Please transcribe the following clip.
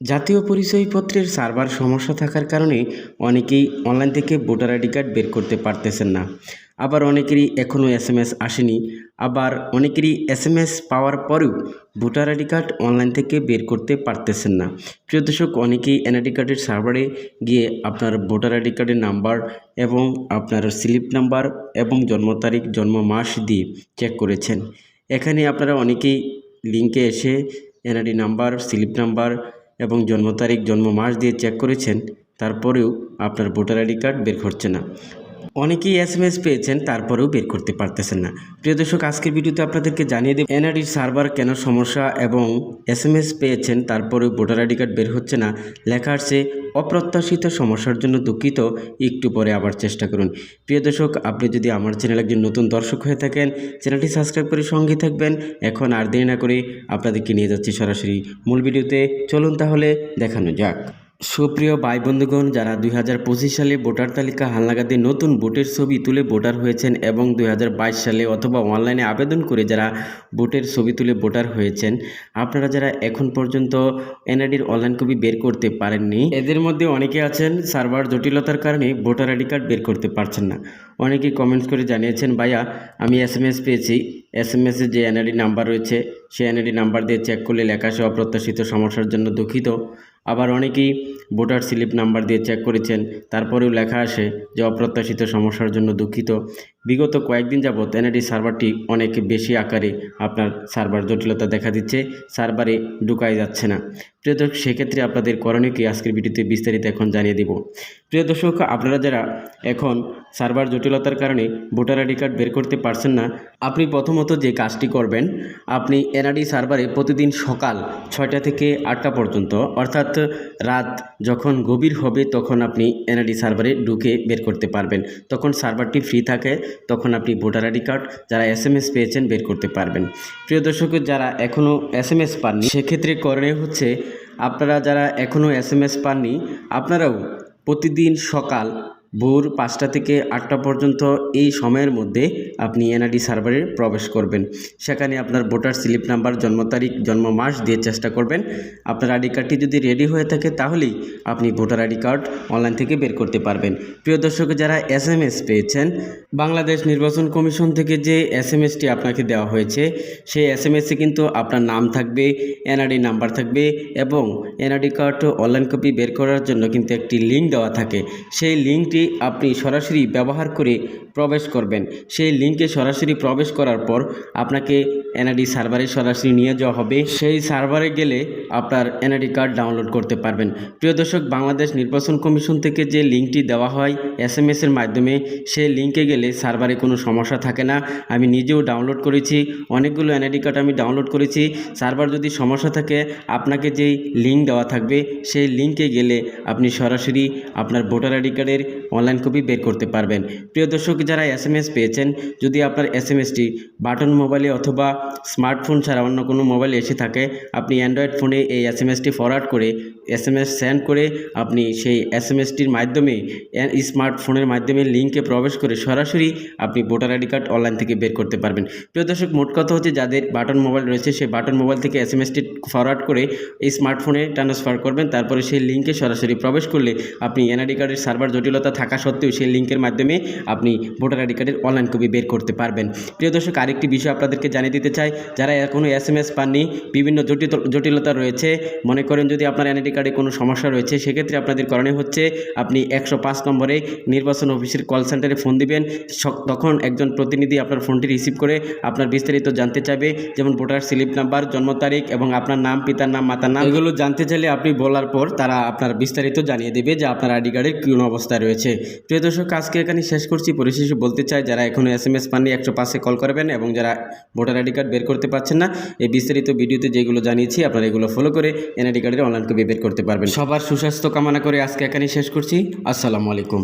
জাতীয় পরিচয়পত্রের সার্ভার সমস্যা থাকার কারণে অনেকেই অনলাইন থেকে ভোটার আইডি কার্ড বের করতে পারতেছেন না। আবার অনেকেরই এখনও এস এম এস আসেনি। আবার অনেকেরই এস এম এস পাওয়ার পরেও ভোটার আইডি কার্ড অনলাইন থেকে বের করতে পারতেছেন না। প্রিয় দর্শক, অনেকেই এনআইডি কার্ডের সার্ভারে গিয়ে আপনার ভোটার আইডি কার্ডের নাম্বার এবং আপনার স্লিপ নাম্বার এবং জন্ম তারিখ, জন্ম মাস দিয়ে চেক করেছেন। এখানে আপনারা অনেকেই লিঙ্কে এসে এনআইডি নাম্বার স্লিপ নাম্বার এবং জন্ম তারিখ, জন্ম মাস দিয়ে চেক করেছেন, তারপরেও আপনার ভোটার আইডি কার্ড বের করছে না। অনেকেই এস এম এস পেয়েছেন, তারপরেও বের করতে পারতেছেন না। প্রিয় দর্শক, আজকের ভিডিওতে আপনাদেরকে জানিয়ে দেব এনআইডির সার্ভার কেন সমস্যা এবং এস এম এস পেয়েছেন, তারপরেও ভোটার আইডি কার্ড বের হচ্ছে না, লেখা আসছে অপ্রত্যাশিত সমস্যার জন্য দুঃখিত, একটু পরে আবার চেষ্টা করুন। প্রিয় দর্শক, আপনি যদি আমার চ্যানেল একজন নতুন দর্শক হয়ে থাকেন, চ্যানেলটি সাবস্ক্রাইব করে সঙ্গে থাকবেন। এখন আর দেরি না করে আপনাদেরকে নিয়ে যাচ্ছি সরাসরি মূল ভিডিওতে। চলুন তাহলে দেখানো যাক। সুপ্রিয় ভাই বন্ধুগণ যারা দুই হাজার পঁচিশ সালে ভোটার তালিকা হালনাগাদে নতুন ভোটের ছবি তুলে ভোটার হয়েছেন এবং দুই হাজার বাইশ সালে অথবা অনলাইনে আবেদন করে যারা ভোটের ছবি তুলে ভোটার হয়েছেন, আপনারা যারা এখন পর্যন্ত এনআইডির অনলাইন কপি বের করতে পারেননি, এদের মধ্যে অনেকে আছেন সার্ভার জটিলতার কারণে ভোটার আইডি কার্ড বের করতে পারছেন না। অনেকে কমেন্টস করে জানিয়েছেন, ভাইয়া, আমি এস পেয়েছি। এস এম এসে যে এনআইডি নাম্বার রয়েছে, সেই এনআইডি নাম্বার দিয়ে চেক করলে লেখা সহ অপ্রত্যাশিত সমস্যার জন্য দুঃখিত। আবার অনেকেই ভোটার স্লিপ নাম্বার দিয়ে চেক করেছেন, তারপরেও লেখা আসে যে অপ্রত্যাশিত সমস্যার জন্য দুঃখিত। বিগত কয়েকদিন যাবৎ এনআইডি সার্ভারটি অনেক বেশি আকারে আপনার সার্ভার জটিলতা দেখা দিচ্ছে, সার্ভারে ঢুকাই যাচ্ছে না। প্রিয় দর্শক, সেক্ষেত্রে আপনাদের করণীয় কি? আজকের ভিডিওতে বিস্তারিত এখন জানিয়ে দিব। প্রিয় দর্শক, আপনারা যারা এখন সার্ভার জটিলতার কারণে ভোটার আইডি কার্ড বের করতে পারছেন না, আপনি প্রথমত যে কাজটি করবেন, আপনি এনআইডি সার্ভারে প্রতিদিন সকাল ছয়টা থেকে আটটা পর্যন্ত, অর্থাৎ রাত যখন গভীর হবে তখন আপনি এনআইডি সার্ভারে ঢুকে বের করতে পারবেন। তখন সার্ভারটি ফ্রি থাকে তখন আপনি ভোটার আইডি কার্ড, যারা এস এম এস পেয়েছেন বের করতে পারবেন। প্রিয় দর্শক, যারা এখনও এস এম এস পাননি, সেক্ষেত্রে করণীয় হচ্ছে, আপনারা যারা এখনও এস এম এস পাননি, আপনারাও প্রতিদিন সকাল ভোর পাঁচটা থেকে আটটা পর্যন্ত এই সময়ের মধ্যে আপনি এনআইডি সার্ভারে প্রবেশ করবেন। সেখানে আপনার ভোটার স্লিপ নাম্বার, জন্ম তারিখ, জন্ম মাস দিয়ে চেষ্টা করবেন। আপনার আইডি কার্ডটি যদি রেডি হয়ে থাকে তাহলেই আপনি ভোটার আইডি কার্ড অনলাইন থেকে বের করতে পারবেন। প্রিয় দর্শক, যারা এস এম এস পেয়েছেন, বাংলাদেশ নির্বাচন কমিশন থেকে যে এস এম এসটি আপনাকে দেওয়া হয়েছে, সেই এস এম এসে কিন্তু আপনার নাম থাকবে এনআইডি নাম্বার থাকবে এবং এনআইডি কার্ড অনলাইন কপি বের করার জন্য কিন্তু একটি লিঙ্ক দেওয়া থাকে। সেই লিঙ্কটি আপনি সরাসরি ব্যবহার করে প্রবেশ করবেন। সেই লিঙ্কে সরাসরি প্রবেশ করার পর আপনাকে এনআইডি সার্ভারে সরাসরি নিয়ে যাওয়া হবে। সেই সার্ভারে গেলে আপনার এনআইডি কার্ড ডাউনলোড করতে পারবেন। প্রিয় দর্শক, বাংলাদেশ নির্বাচন কমিশন থেকে যে লিঙ্কটি দেওয়া হয় এস এম এসের মাধ্যমে, সেই লিঙ্কে গেলে সার্ভারে কোনো সমস্যা থাকে না। আমি নিজেও ডাউনলোড করেছি, অনেকগুলো এনআইডি কার্ড আমি ডাউনলোড করেছি। সার্ভার যদি সমস্যা থাকে, আপনাকে যেই লিঙ্ক দেওয়া থাকবে, সেই লিঙ্কে গেলে আপনি সরাসরি আপনার ভোটার আইডি কার্ডের অনলাইন কপি বের করতে পারবেন। প্রিয় দর্শক, যারা এস এম এস পেয়েছেন, যদি আপনার এস এম এসটি বাটন মোবাইলে অথবা স্মার্টফোন ছাড়া অন্য কোনো মোবাইলে এসে থাকে, আপনি অ্যান্ড্রয়েড ফোনে এই S M S T forward করে এস এম এস সেন্ড করে আপনি সেই এস এম এসটির মাধ্যমে স্মার্টফোনের মাধ্যমে লিঙ্কে প্রবেশ করে সরাসরি আপনি ভোটার আইডি কার্ড অনলাইন থেকে বের করতে পারবেন। প্রিয় দর্শক, মোট কথা হচ্ছে যাদের বাটন মোবাইল রয়েছে, সেই বাটন মোবাইল থেকে এস এম এসটি ফরওয়ার্ড করে এই স্মার্টফোনে ট্রান্সফার করবেন, তারপরে সেই লিঙ্কে সরাসরি প্রবেশ করলে আপনি এনআইডি কার্ডের সার্ভার জটিলতা থাকা সত্ত্বেও সেই লিঙ্কের মাধ্যমে আপনি ভোটার আইডি কার্ডের অনলাইন কপি বের করতে পারবেন। প্রিয় দর্শক, আরেকটি বিষয় আপনাদেরকে জানিয়ে দিতে চাই। যারা এখনও এস এম এস পাননি, বিভিন্ন জটিল জটিলতা রয়েছে। মনে করেন যদি আপনার এনআইডি কার্ডে কোনো সমস্যা রয়েছে, সেক্ষেত্রে আপনাদের করণীয় হচ্ছে আপনি একশো পাঁচ নম্বরে নির্বাচন অফিসের কল সেন্টারে ফোন দিবেন। তখন একজন প্রতিনিধি আপনার ফোনটি রিসিভ করে আপনার বিস্তারিত জানতে চাইবে। যেমন ভোটার স্লিপ নাম্বার, জন্ম তারিখ এবং আপনার নাম, পিতার নাম, মাতার নাম। এগুলো জানতে চাইলে আপনি বলার পর তারা আপনার বিস্তারিত জানিয়ে দেবে যে আপনার আইডি কার্ডের কোন অবস্থায় রয়েছে প্রিয় দর্শক, আজকে এখানে শেষ করছি। পরিশেষে বলতে চাই, যারা এখনও এস এম এস পাননি, একশো পাঁচে কল করবেন এবং যারা ভোটার আইডি কার্ড বের করতে পারছেন না, এই বিস্তারিত ভিডিওতে যেগুলো জানিয়েছি, আপনারা এগুলো ফলো করে এনআইডি কার্ডের অনলাইন কপি বের করতে পারবেন। সবার সুস্বাস্থ্য কামনা করে আজকে এখানে শেষ করছি। আসসালামু আলাইকুম।